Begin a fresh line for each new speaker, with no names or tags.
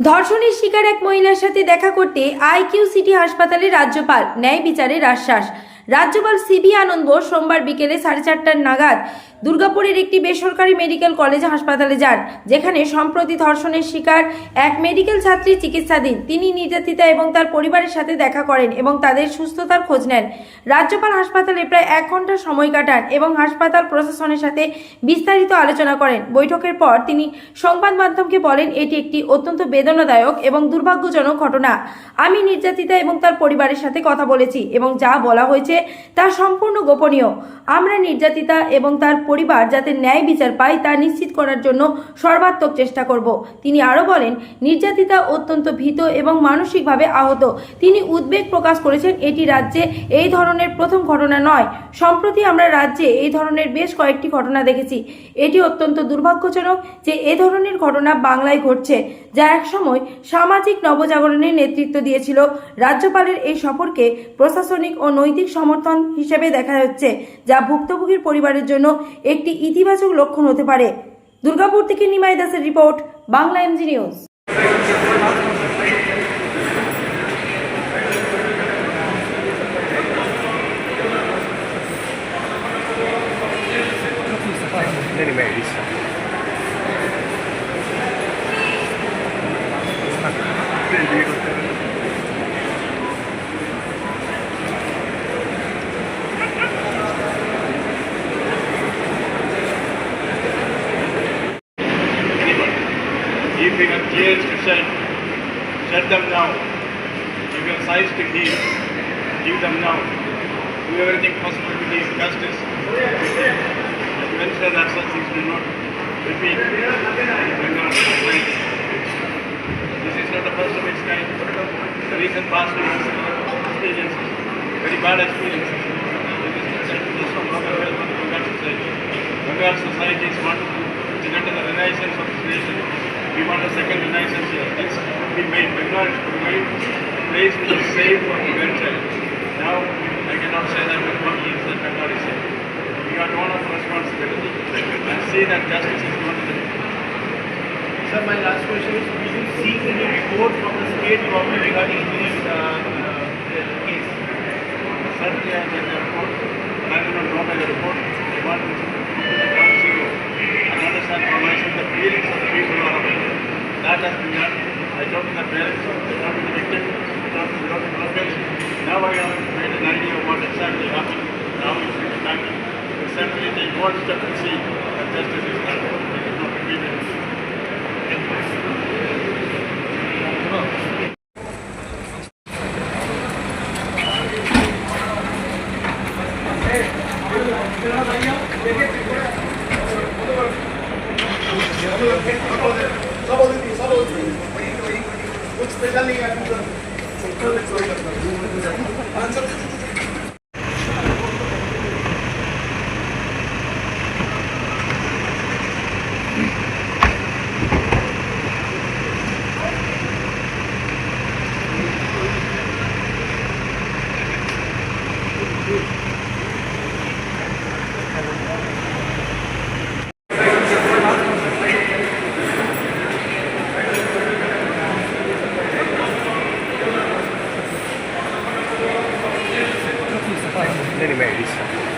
ধর্ষণের শিকার এক মহিলার সাথে দেখা করতে আইকিউ সিটি হাসপাতালে রাজ্যপাল ন্যায় বিচারের আশ্বাস রাজ্যপাল সিবি আনন্দ সোমবার বিকেলে সাড়ে চারটার নাগাদ দুর্গাপুরের একটি বেসরকারি মেডিকেল কলেজ হাসপাতালে যান, যেখানে সম্প্রতি ধর্ষণের শিকার এক মেডিকেল ছাত্রী চিকিৎসাধীন। তিনি নির্যাতিতা এবং তার পরিবারের সাথে দেখা করেন এবং তাদের সুস্থতার খোঁজ নেন। রাজ্যপাল হাসপাতালে প্রায় এক ঘণ্টা সময় কাটান এবং হাসপাতাল প্রশাসনের সাথে বিস্তারিত আলোচনা করেন। বৈঠকের পর তিনি সংবাদ মাধ্যমকে বলেন, এটি একটি অত্যন্ত বেদনাদায়ক এবং দুর্ভাগ্যজনক ঘটনা। আমি নির্যাতিতা এবং তার পরিবারের সাথে কথা বলেছি এবং যা বলা হয়েছে তা সম্পূর্ণ গোপনীয়। আমরা নির্যাতিতা এবং তার পরিবার যাতে ন্যায় বিচার পায় তা নিশ্চিত করার জন্য সর্বাত্মক চেষ্টা করব। তিনি আরও বলেন, নির্যাতিতা অত্যন্ত ভীত এবং মানসিকভাবে আহত। তিনি উদ্বেগ প্রকাশ করেছেন, এটি রাজ্যে এই ধরনের প্রথম ঘটনা নয়। সম্প্রতি আমরা রাজ্যে এই ধরনের বেশ কয়েকটি ঘটনা দেখেছি। এটি অত্যন্ত দুর্ভাগ্যজনক যে এ ধরনের ঘটনা বাংলায় ঘটছে, যা একসময় সামাজিক নবজাগরণের নেতৃত্ব দিয়েছিল। রাজ্যপালের এই সফরকে প্রশাসনিক ও নৈতিক সমর্থন হিসেবে দেখা যাচ্ছে, যা ভুক্তভোগীর পরিবারের জন্য একটি ইতিবাচক লক্ষণ হতে পারে। দুর্গাপুর থেকে নিমাই দাসের report, Bangla MG news.
If you have tears to shed, shed them now. If you have sighs to give, give them now. Do everything possible to give justice. And ensure that such things do not repeat. Bring on complaint. This is not the first of its kind. The recent past experiences, very bad experiences. It is concerned just from Bengal society. Bengal society is is under the renaissance of this nation. We second renaissance here. Let's be made. Bengal to made a place which is safe for the grandchild. Now, I cannot say that with confidence that Bengal is safe. We are one of responsibility and see that justice is not done.
Sir, my last question is, will you seek any report from the state government regarding this uh, uh, case?
Certainly, I get ਕੁਝ special ਨਹੀਂ ਹੈ sector ਵਿੱਚ ਕੋਈ ਕਰਦਾ answer ਦੇ made.